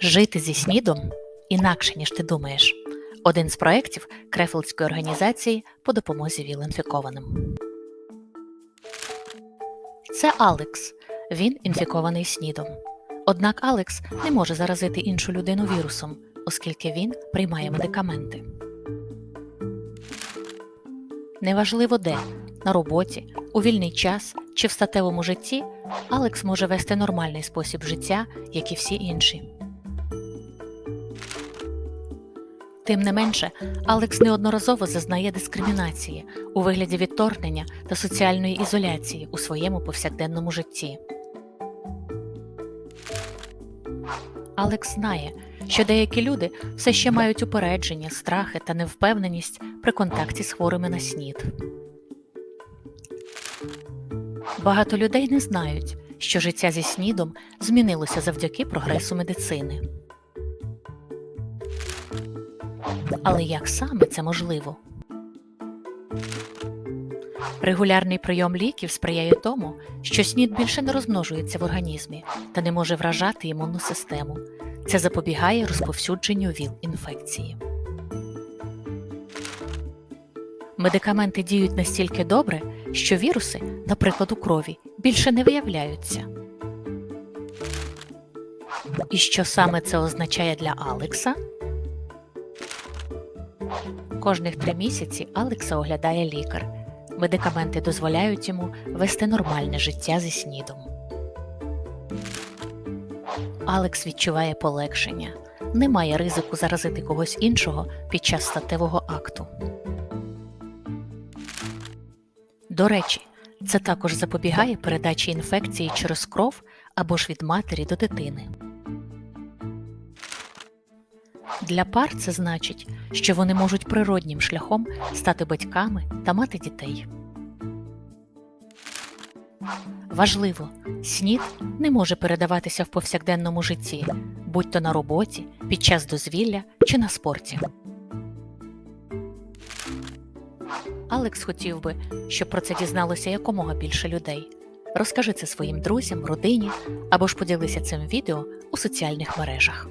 Жити зі снідом інакше, ніж ти думаєш. Один з проєктів Крефелдської організації по допомозі ВІЛ-інфікованим. Це Алекс. Він інфікований снідом. Однак Алекс не може заразити іншу людину вірусом, оскільки він приймає медикаменти. Неважливо де на роботі, у вільний час чи в статевому житті Алекс може вести нормальний спосіб життя, як і всі інші. Тим не менше, Алекс неодноразово зазнає дискримінації у вигляді відторгнення та соціальної ізоляції у своєму повсякденному житті. Алекс знає, що деякі люди все ще мають упередження, страхи та невпевненість при контакті з хворими на СНІД. Багато людей не знають, що життя зі СНІДом змінилося завдяки прогресу медицини. Але як саме це можливо? Регулярний прийом ліків сприяє тому, що СНІД більше не розмножується в організмі та не може вражати імунну систему. Це запобігає розповсюдженню ВІЛ-інфекції. Медикаменти діють настільки добре, що віруси, наприклад, у крові, більше не виявляються. І що саме це означає для Алекса? Кожних три місяці Алекса оглядає лікар. Медикаменти дозволяють йому вести нормальне життя зі снідом. Алекс відчуває полегшення. Немає ризику заразити когось іншого під час статевого акту. До речі, це також запобігає передачі інфекції через кров або ж від матері до дитини. Для пар це значить, що вони можуть природнім шляхом стати батьками та мати дітей. Важливо, снід не може передаватися в повсякденному житті, будь то на роботі, під час дозвілля чи на спорті. Алекс хотів би, щоб про це дізналося якомога більше людей. Розкажи це своїм друзям, родині або ж поділися цим відео у соціальних мережах.